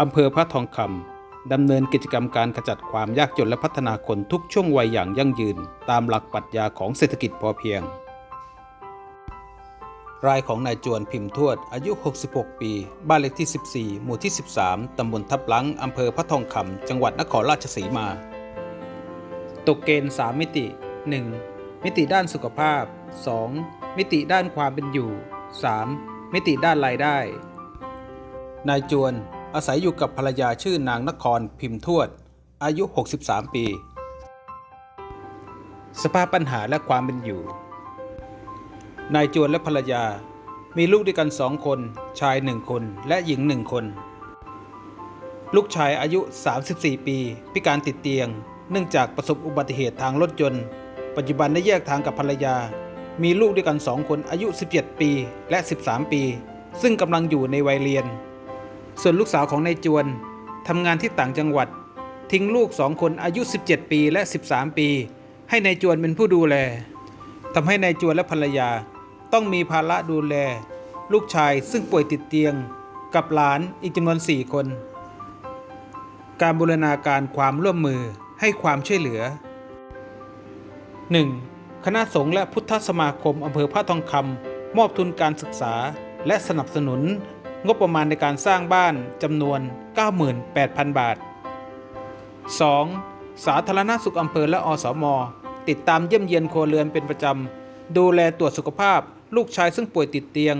อำเภอพระทองคำดำเนินกิจกรรมการขจัดความยากจนและพัฒนาคนทุกช่วงวัยอย่างยั่งยืน ตามหลักปรัชญาของเศรษฐกิจพอเพียง รายของนายจวนพิมพ์ทวด อายุ 66 ปี บ้านเลขที่ 14 หมู่ที่ 13 ตำบลทับลังอำเภอพระทองคำจังหวัดนครราชสีมา ตกเกณฑ์ 3 มิติ 1. มิติด้านสุขภาพ 2. มิติด้านความเป็นอยู่ 3. มิติด้านรายได้ นายจวน อาศัยอยู่กับภรรยาชื่อนางนครพิมพ์ทวด อายุ 63 ปี สภาพปัญหาและความเป็นอยู่ นายจวนและภรรยา มีลูกด้วยกันสองคน ชายหนึ่งคนและหญิงหนึ่งคน ลูกชายอายุ 34 ปี พิการติดเตียง เนื่องจากประสบอุบัติเหตุทางรถยนต์ ปัจจุบันได้แยกทางกับภรรยา มีลูกด้วยกันสองคนอายุ 17 ปีและ 13 ปี ซึ่งกำลังอยู่ในวัยเรียน ส่วนลูกสาวของนายจวนทำงานที่ต่างจังหวัด ทิ้งลูกสองคนอายุ 17 ปีและ 13 ปี ให้นายจวนเป็นผู้ดูแลทำให้นายจวนและภรรยา ต้องมีภาระดูแล ลูกชายซึ่งป่วยติดเตียง กับหลานอีกจำนวน 4 คน การบูรณาการความร่วมมือให้ความช่วยเหลือ 1. คณะสงฆ์และพุทธสมาคมอำเภอพระทองคำมอบทุนการศึกษาและสนับสนุน งบประมาณในการสร้างบ้านจำนวน 98,000 บาท 2. สาธารณสุขอำเภอและอสม ติดตามเยี่ยมเยียนครัวเรือนเป็นประจำ ดูแลตรวจสุขภาพ ลูกชายซึ่งป่วยติดเตียง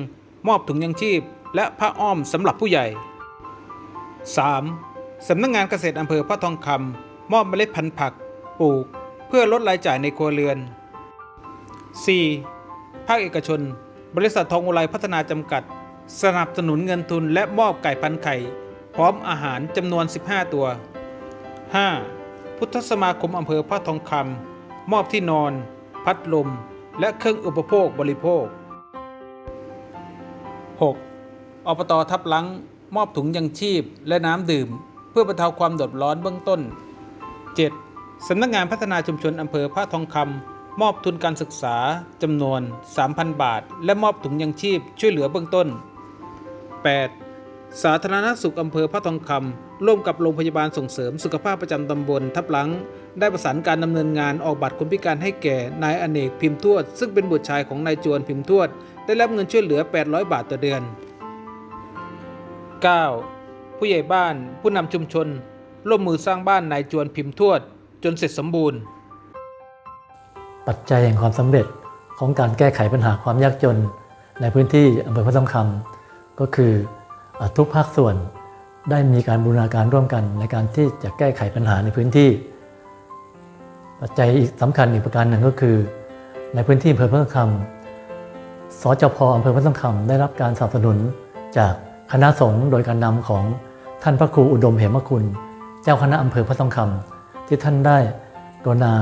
มอบถุงยังชีพ และผ้าอ้อมสำหรับผู้ใหญ่ 3. สำนักงงานเกษตรอำเภอพระทองคำมอบเมล็ดพันธุ์ผัก ปลูก เพื่อลดรายจ่ายในครัวเรือน 4. ภาคเอกชน บริษัททองอุไรพัฒนาจำกัด สนับสนุนเงินทุนและมอบไก่พันไข่ พร้อมอาหารจำนวน 15 ตัว 5. พุทธสมาคมอำเภอพระทองคำมอบที่นอน พัดลม และเครื่องอุปโภคบริโภค 6. อบตทับลังมอบถุงยังชีพและน้ำดื่ม เพื่อบรรเทาความเดือดร้อนเบื้องต้น 7. สำนักงานพัฒนาชุมชนอำเภอพระทองคำมอบทุนการศึกษาจำนวน 3,000 บาท และมอบถุงยังชีพช่วยเหลือเบื้องต้น 8. สาธารณสุขอำเภอพระทองคำร่วมกับโรงพยาบาลส่งเสริมสุขภาพประจำตำบลทับลัง ได้ประสานการดำเนินงานออกบัตรคนพิการให้แก่นายอเนกพิมพ์ทวด ซึ่งเป็นบุตรชายของนายจวนพิมพ์ทวด ได้รับเงินช่วยเหลือ 800 บาทต่อเดือน 9. ผู้ใหญ่บ้าน ผู้นำชุมชน ร่วมมือสร้างบ้านนายจวนพิมพ์ทวด จนเสร็จสมบูรณ์ ปัจจัยแห่งความสำเร็จของการแก้ไขปัญหาความยากจน ในพื้นที่อำเภอพระทองคำ ก็คือทุกภาคส่วนได้มีการบูรณาการร่วมกันในการที่จะแก้ไขปัญหาในพื้นที่ ปัจจัยอีกสำคัญอีกประการหนึ่งก็คือ ในพื้นที่อำเภอพระทองคำสจพอำเภอพระทองคำได้รับการสนับสนุนจากคณะสงฆ์โดยการนำของท่านพระครูอุดมเหมคุณ เจ้าคณะอำเภอพระทองคำที่ท่านได้กรุณา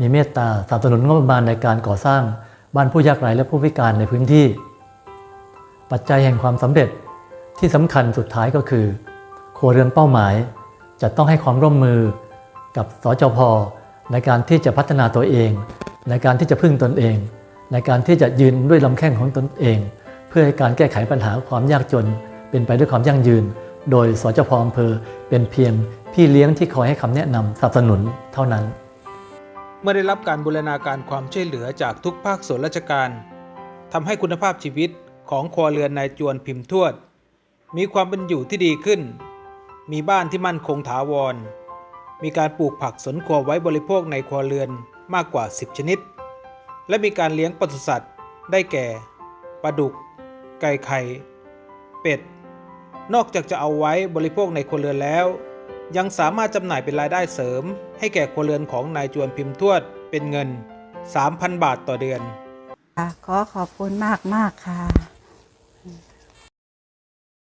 มีเมตตาสนับสนุนงบประมาณในการก่อสร้างบ้านผู้ยากไร้และผู้พิการในพื้นที่ ปัจจัยแห่งความสำเร็จที่สำคัญสุดท้ายก็คือครัวเรือนเป้าหมายจะต้องให้ความร่วมมือกับสจพในการที่จะพัฒนาตัวเอง ในการที่จะพึ่งตนเอง ในการที่จะยืนด้วยลำแข้งของตนเอง เพื่อให้การแก้ไขปัญหาความยากจน เป็นไปด้วยความยั่งยืน โดยสจพอำเภอเป็นเพียงพี่เลี้ยงที่คอยให้คำแนะนำสนับสนุนเท่านั้น เมื่อได้รับการบูรณาการความช่วยเหลือจากทุกภาคส่วนราชการทำให้คุณภาพชีวิต ของครัวเรือนนายจวนพิมพ์ทวด มีความเป็นอยู่ที่ดีขึ้น มีบ้านที่มั่นคงถาวร มีการปลูกผักสวนครัวไว้บริโภคในครัวเรือนมากกว่า 10 ชนิด และมีการเลี้ยงปศุสัตว์ ได้แก่ปลาดุก ไก่ไข่ เป็ด นอกจากจะเอาไว้บริโภคในครัวเรือนแล้ว ยังสามารถจำหน่ายเป็นรายได้เสริม ให้แก่ครัวเรือนของนายจวนพิมพ์ทวดเป็นเงิน 3,000 บาทต่อเดือน ค่ะขอขอบคุณมากมากๆค่ะ